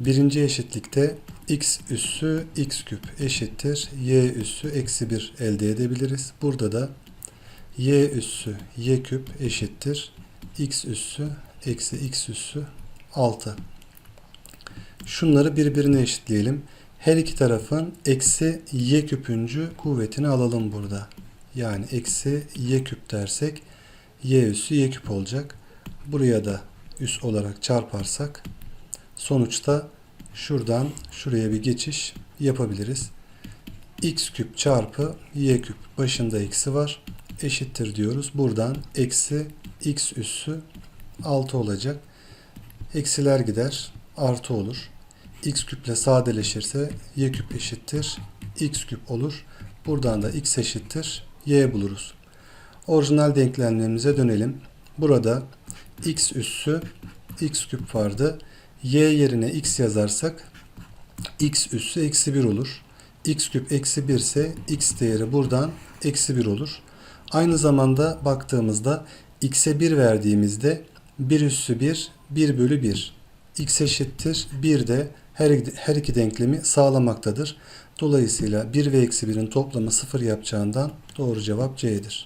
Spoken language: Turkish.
Birinci eşitlikte x üssü x küp eşittir y üssü eksi 1 elde edebiliriz. Burada da y üssü y küp eşittir x üssü eksi x üssü 6. Şunları birbirine eşitleyelim. Her iki tarafın eksi y küpüncü kuvvetini alalım burada. Yani eksi y küp dersek y üssü y küp olacak. Buraya da üs olarak çarparsak sonuçta şuradan şuraya bir geçiş yapabiliriz. x küp çarpı y küp başında eksi var eşittir diyoruz. Buradan eksi x üssü 6 olacak. Eksiler gider artı olur. x küple sadeleşirse y küp eşittir x küp olur. Buradan da x eşittir y buluruz. Orijinal denklemlerimize dönelim. Burada x üssü x küp vardı. Y yerine x yazarsak x üssü eksi 1 olur. x küp eksi 1 ise x değeri buradan eksi 1 olur. Aynı zamanda baktığımızda x'e 1 verdiğimizde 1 üssü 1 1 bölü 1 x eşittir 1 de her, her iki denklemi sağlamaktadır. Dolayısıyla 1 ve eksi 1'in toplamı 0 yapacağından doğru cevap C'dir.